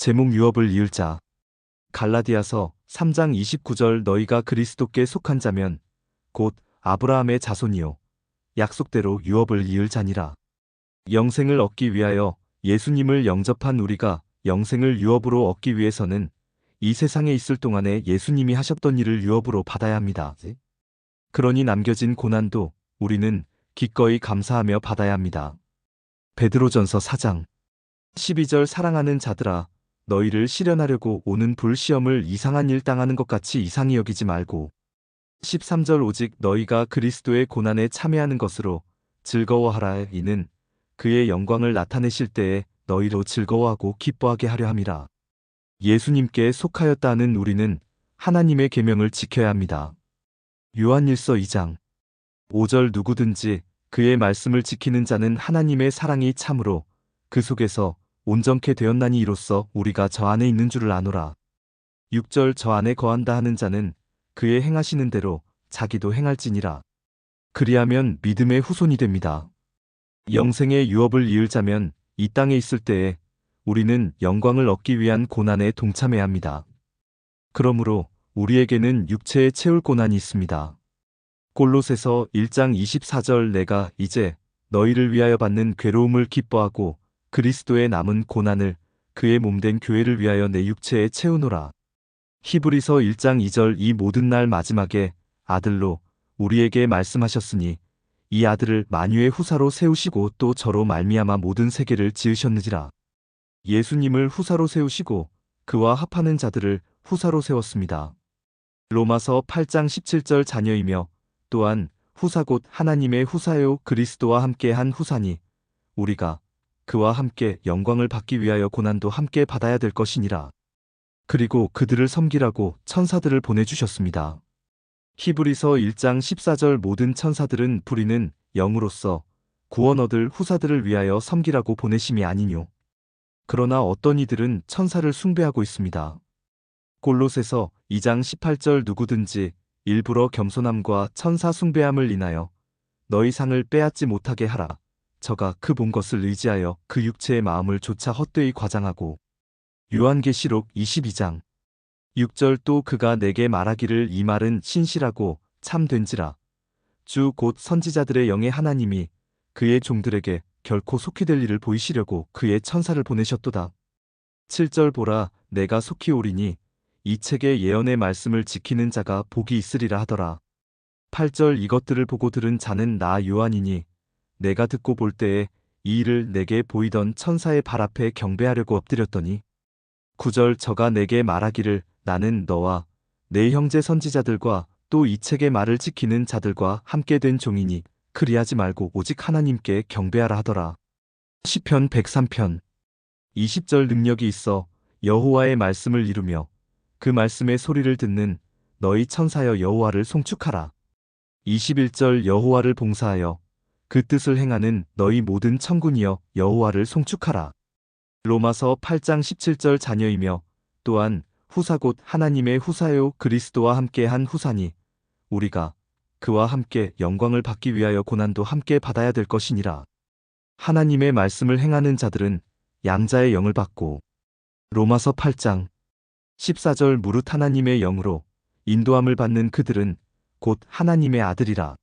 제목 유업을 이을 자. 갈라디아서 3장 29절 너희가 그리스도께 속한 자면 곧 아브라함의 자손이요 약속대로 유업을 이을 자니라. 영생을 얻기 위하여 예수님을 영접한 우리가 영생을 유업으로 얻기 위해서는 이 세상에 있을 동안에 예수님이 하셨던 일을 유업으로 받아야 합니다. 그러니 남겨진 고난도 우리는 기꺼이 감사하며 받아야 합니다. 베드로전서 4장 12절 사랑하는 자들아 너희를 실현하려고 오는 불시험을 이상한 일 당하는 것 같이 이상히 여기지 말고 13절 오직 너희가 그리스도의 고난에 참여하는 것으로 즐거워하라 이는 그의 영광을 나타내실 때에 너희로 즐거워하고 기뻐하게 하려 함이라. 예수님께 속하였다는 우리는 하나님의 계명을 지켜야 합니다. 요한일서 2장 5절 누구든지 그의 말씀을 지키는 자는 하나님의 사랑이 참으로 그 속에서 온전케 되었나니 이로써 우리가 저 안에 있는 줄을 아노라. 6절 저 안에 거한다 하는 자는 그의 행하시는 대로 자기도 행할지니라. 그리하면 믿음의 후손이 됩니다. 영생의 유업을 이을 자면 이 땅에 있을 때에 우리는 영광을 얻기 위한 고난에 동참해야 합니다. 그러므로 우리에게는 육체에 채울 고난이 있습니다. 골로새서 1장 24절 내가 이제 너희를 위하여 받는 괴로움을 기뻐하고 그리스도의 남은 고난을 그의 몸된 교회를 위하여 내 육체에 채우노라. 히브리서 1장 2절 이 모든 날 마지막에 아들로 우리에게 말씀하셨으니 이 아들을 만유의 후사로 세우시고 또 저로 말미암아 모든 세계를 지으셨느니라. 예수님을 후사로 세우시고 그와 합하는 자들을 후사로 세웠습니다. 로마서 8장 17절 자녀이며 또한 후사 곧 하나님의 후사요 그리스도와 함께 한 후사니 우리가 그와 함께 영광을 받기 위하여 고난도 함께 받아야 될 것이니라. 그리고 그들을 섬기라고 천사들을 보내주셨습니다. 히브리서 1장 14절 모든 천사들은 부리는 영으로서 구원 얻을 후사들을 위하여 섬기라고 보내심이 아니뇨. 그러나 어떤 이들은 천사를 숭배하고 있습니다. 골로새서 2장 18절 누구든지 일부러 겸손함과 천사 숭배함을 인하여 너희 상을 빼앗지 못하게 하라. 저가 그 본 것을 의지하여 그 육체의 마음을 조차 헛되이 과장하고 요한계시록 22장 6절 또 그가 내게 말하기를 이 말은 신실하고 참된지라 주 곧 선지자들의 영의 하나님이 그의 종들에게 결코 속히 될 일을 보이시려고 그의 천사를 보내셨도다. 7절 보라 내가 속히 오리니 이 책의 예언의 말씀을 지키는 자가 복이 있으리라 하더라. 8절 이것들을 보고 들은 자는 나 요한이니 내가 듣고 볼 때에 이 일을 내게 보이던 천사의 발 앞에 경배하려고 엎드렸더니 9절 저가 내게 말하기를 나는 너와 내 형제 선지자들과 또 이 책의 말을 지키는 자들과 함께 된 종이니 그리하지 말고 오직 하나님께 경배하라 하더라. 시편 103편 20절 능력이 있어 여호와의 말씀을 이루며 그 말씀의 소리를 듣는 너희 천사여 여호와를 송축하라. 21절 여호와를 봉사하여 그 뜻을 행하는 너희 모든 천군이여 여호와를 송축하라. 로마서 8장 17절 자녀이며 또한 후사 곧 하나님의 후사요 그리스도와 함께 한 후사니 우리가 그와 함께 영광을 받기 위하여 고난도 함께 받아야 될 것이니라. 하나님의 말씀을 행하는 자들은 양자의 영을 받고 로마서 8장 14절 무릇 하나님의 영으로 인도함을 받는 그들은 곧 하나님의 아들이라.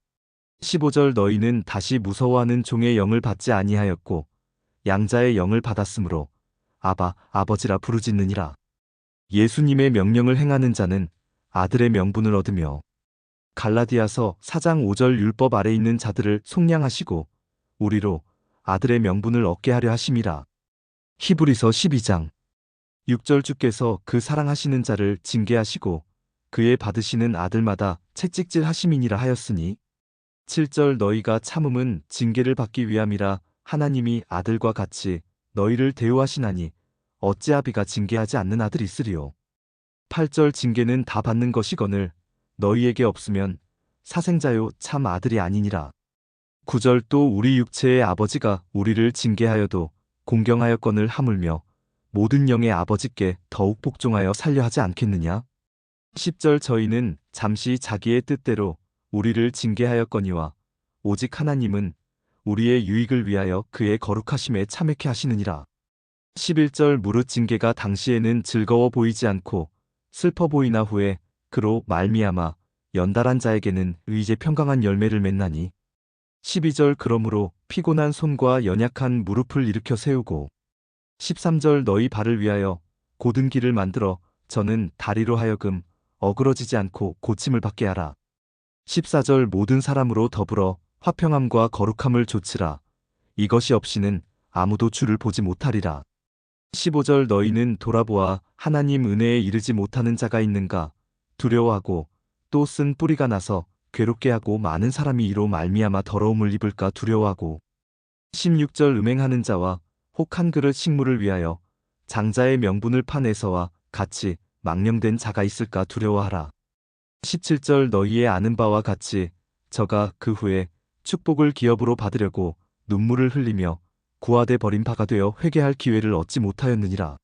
15절 너희는 다시 무서워하는 종의 영을 받지 아니하였고 양자의 영을 받았으므로 아바 아버지라 부르짖느니라. 예수님의 명령을 행하는 자는 아들의 명분을 얻으며 갈라디아서 4장 5절 율법 아래 있는 자들을 속량하시고 우리로 아들의 명분을 얻게 하려 하심이라. 히브리서 12장 6절 주께서 그 사랑하시는 자를 징계하시고 그의 받으시는 아들마다 채찍질 하심이니라 하였으니 7절 너희가 참음은 징계를 받기 위함이라 하나님이 아들과 같이 너희를 대우하시나니 어찌 아비가 징계하지 않는 아들이 있으리요. 8절 징계는 다 받는 것이거늘 너희에게 없으면 사생자요 참 아들이 아니니라. 9절 또 우리 육체의 아버지가 우리를 징계하여도 공경하였건을 하물며 모든 영의 아버지께 더욱 복종하여 살려 하지 않겠느냐? 10절 저희는 잠시 자기의 뜻대로 우리를 징계하였거니와 오직 하나님은 우리의 유익을 위하여 그의 거룩하심에 참회케 하시느니라. 11절 무릇 징계가 당시에는 즐거워 보이지 않고 슬퍼 보이나 후에 그로 말미암아 연달한 자에게는 의제 평강한 열매를 맺나니 12절 그러므로 피곤한 손과 연약한 무릎을 일으켜 세우고 13절 너희 발을 위하여 고든 길을 만들어 저는 다리로 하여금 어그러지지 않고 고침을 받게 하라. 14절 모든 사람으로 더불어 화평함과 거룩함을 조치라. 이것이 없이는 아무도 주를 보지 못하리라. 15절 너희는 돌아보아 하나님 은혜에 이르지 못하는 자가 있는가 두려워하고 또 쓴 뿌리가 나서 괴롭게 하고 많은 사람이 이로 말미암아 더러움을 입을까 두려워하고 16절 음행하는 자와 혹 한 그릇 식물을 위하여 장자의 명분을 파내서와 같이 망령된 자가 있을까 두려워하라. 17절 너희의 아는 바와 같이 저가 그 후에 축복을 기업으로 받으려고 눈물을 흘리며 구하되 버린 바가 되어 회개할 기회를 얻지 못하였느니라.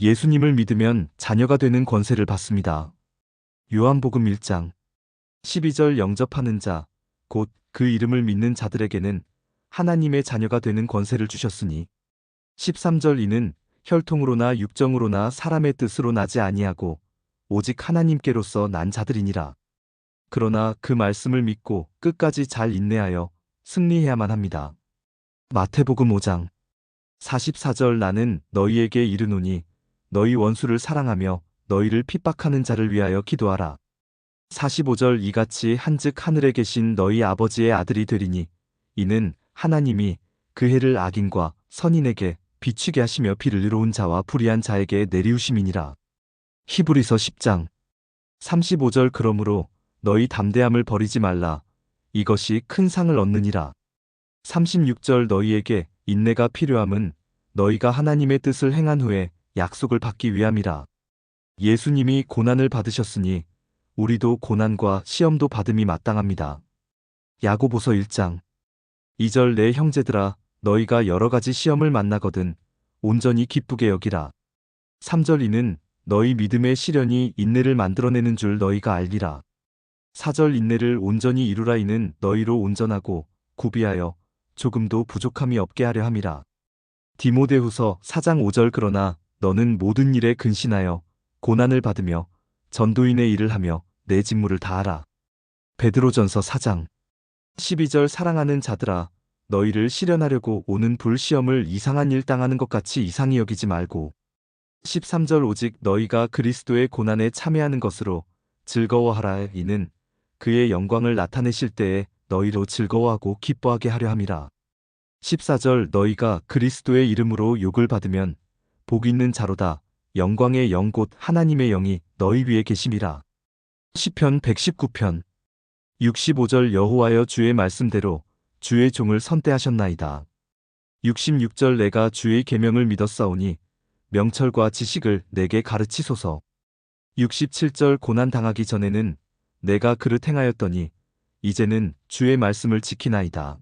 예수님을 믿으면 자녀가 되는 권세를 받습니다. 요한복음 1장 12절 영접하는 자, 곧 그 이름을 믿는 자들에게는 하나님의 자녀가 되는 권세를 주셨으니 13절 이는 혈통으로나 육정으로나 사람의 뜻으로 나지 아니하고 오직 하나님께로서 난 자들이니라. 그러나 그 말씀을 믿고 끝까지 잘 인내하여 승리해야만 합니다. 마태복음 5장 44절 나는 너희에게 이르노니 너희 원수를 사랑하며 너희를 핍박하는 자를 위하여 기도하라. 45절 이같이 한즉 하늘에 계신 너희 아버지의 아들이 되리니 이는 하나님이 그 해를 악인과 선인에게 비추게 하시며 비를 이로운 자와 불의한 자에게 내리우심이니라. 히브리서 10장 35절 그러므로 너희 담대함을 버리지 말라. 이것이 큰 상을 얻느니라. 36절 너희에게 인내가 필요함은 너희가 하나님의 뜻을 행한 후에 약속을 받기 위함이라. 예수님이 고난을 받으셨으니 우리도 고난과 시험도 받음이 마땅합니다. 야고보서 1장 2절 내 형제들아 너희가 여러 가지 시험을 만나거든 온전히 기쁘게 여기라. 3절 이는 너희 믿음의 시련이 인내를 만들어내는 줄 너희가 알리라. 4절 인내를 온전히 이루라 이는 너희로 온전하고 구비하여 조금도 부족함이 없게 하려 함이라. 디모데후서 4장 5절 그러나 너는 모든 일에 근신하여 고난을 받으며 전도인의 일을 하며 내 직무를 다하라. 베드로전서 4장 12절 사랑하는 자들아 너희를 실현하려고 오는 불시험을 이상한 일 당하는 것 같이 이상히 여기지 말고 13절 오직 너희가 그리스도의 고난에 참여하는 것으로 즐거워하라 이는 그의 영광을 나타내실 때에 너희로 즐거워하고 기뻐하게 하려 함이라. 14절 너희가 그리스도의 이름으로 욕을 받으면 복 있는 자로다. 영광의 영 곧 하나님의 영이 너희 위에 계심이라. 시편 119편 65절 여호와여 주의 말씀대로 주의 종을 선대하셨나이다. 66절 내가 주의 계명을 믿었사오니 명철과 지식을 내게 가르치소서. 67절 고난 당하기 전에는 내가 그릇 행하였더니 이제는 주의 말씀을 지키나이다.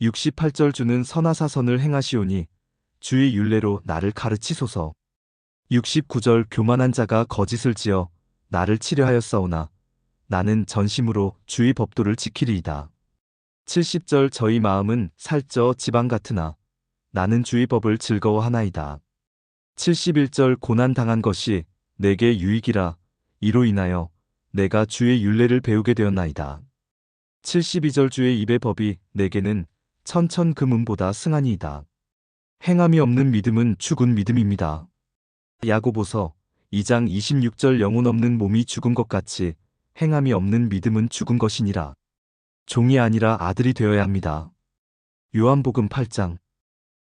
68절 주는 선하사선을 행하시오니 주의 윤례로 나를 가르치소서. 69절 교만한 자가 거짓을 지어 나를 치려하였사오나 나는 전심으로 주의 법도를 지키리이다. 70절 저희 마음은 살쪄 지방 같으나 나는 주의 법을 즐거워하나이다. 71절 고난 당한 것이 내게 유익이라 이로 인하여 내가 주의 윤례를 배우게 되었나이다. 72절 주의 입의 법이 내게는 천천 금은보다 승하니이다. 행함이 없는 믿음은 죽은 믿음입니다. 야고보서 2장 26절 영혼 없는 몸이 죽은 것 같이 행함이 없는 믿음은 죽은 것이니라. 종이 아니라 아들이 되어야 합니다. 요한복음 8장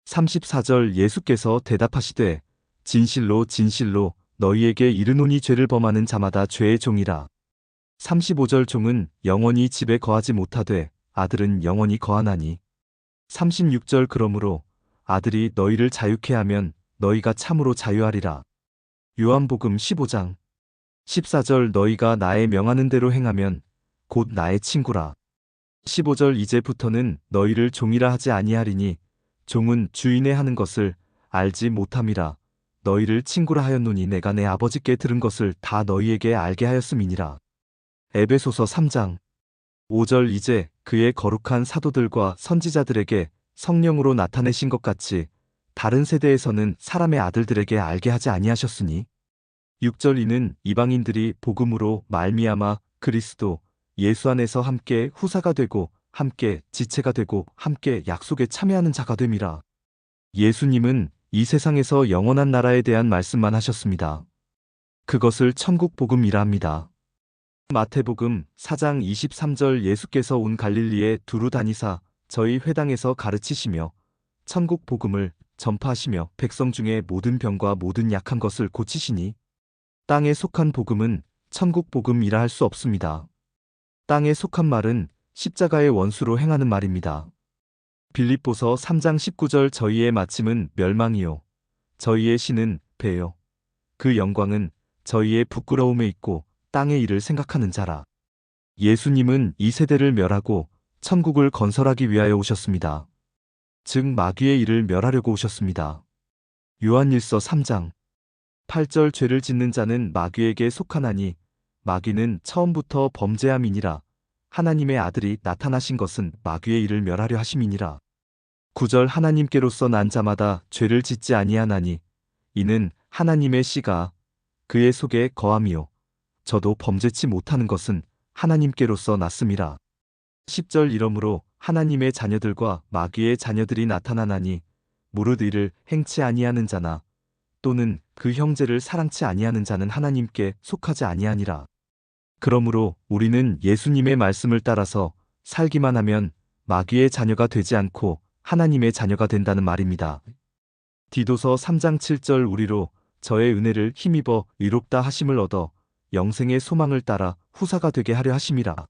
34절 예수께서 대답하시되 진실로 진실로 너희에게 이르노니 죄를 범하는 자마다 죄의 종이라. 35절 종은 영원히 집에 거하지 못하되 아들은 영원히 거하나니. 36절 그러므로 아들이 너희를 자유케 하면 너희가 참으로 자유하리라. 요한복음 15장 14절 너희가 나의 명하는 대로 행하면 곧 나의 친구라. 15절 이제부터는 너희를 종이라 하지 아니하리니 종은 주인의 하는 것을 알지 못함이라. 너희를 친구라 하였노니 내가 내 아버지께 들은 것을 다 너희에게 알게 하였음이니라. 에베소서 3장 5절 이제 그의 거룩한 사도들과 선지자들에게 성령으로 나타내신 것 같이 다른 세대에서는 사람의 아들들에게 알게 하지 아니하셨으니 6절 이는 이방인들이 복음으로 말미암아 그리스도 예수 안에서 함께 후사가 되고 함께 지체가 되고 함께 약속에 참여하는 자가 됨이라. 예수님은 이 세상에서 영원한 나라에 대한 말씀만 하셨습니다. 그것을 천국 복음이라 합니다. 마태복음 4장 23절 예수께서 온 갈릴리에 두루 다니사 저희 회당에서 가르치시며 천국 복음을 전파하시며 백성 중에 모든 병과 모든 약한 것을 고치시니 땅에 속한 복음은 천국 복음이라 할 수 없습니다. 땅에 속한 말은 십자가의 원수로 행하는 말입니다. 빌립보서 3장 19절 저희의 마침은 멸망이요 저희의 신은 배요 그 영광은 저희의 부끄러움에 있고 땅의 일을 생각하는 자라. 예수님은 이 세대를 멸하고 천국을 건설하기 위하여 오셨습니다. 즉 마귀의 일을 멸하려고 오셨습니다. 요한일서 3장 8절 죄를 짓는 자는 마귀에게 속하나니 마귀는 처음부터 범죄함이니라 하나님의 아들이 나타나신 것은 마귀의 일을 멸하려 하심이니라. 9절 하나님께로서 난 자마다 죄를 짓지 아니하나니 이는 하나님의 씨가 그의 속에 거함이요 저도 범죄치 못하는 것은 하나님께로서 났음이라. 10절 이러므로 하나님의 자녀들과 마귀의 자녀들이 나타나나니 무릇 이를 행치 아니하는 자나 또는 그 형제를 사랑치 아니하는 자는 하나님께 속하지 아니하니라. 그러므로 우리는 예수님의 말씀을 따라서 살기만 하면 마귀의 자녀가 되지 않고 하나님의 자녀가 된다는 말입니다. 디도서 3장 7절 우리로 저의 은혜를 힘입어 의롭다 하심을 얻어 영생의 소망을 따라 후사가 되게 하려 하심이라.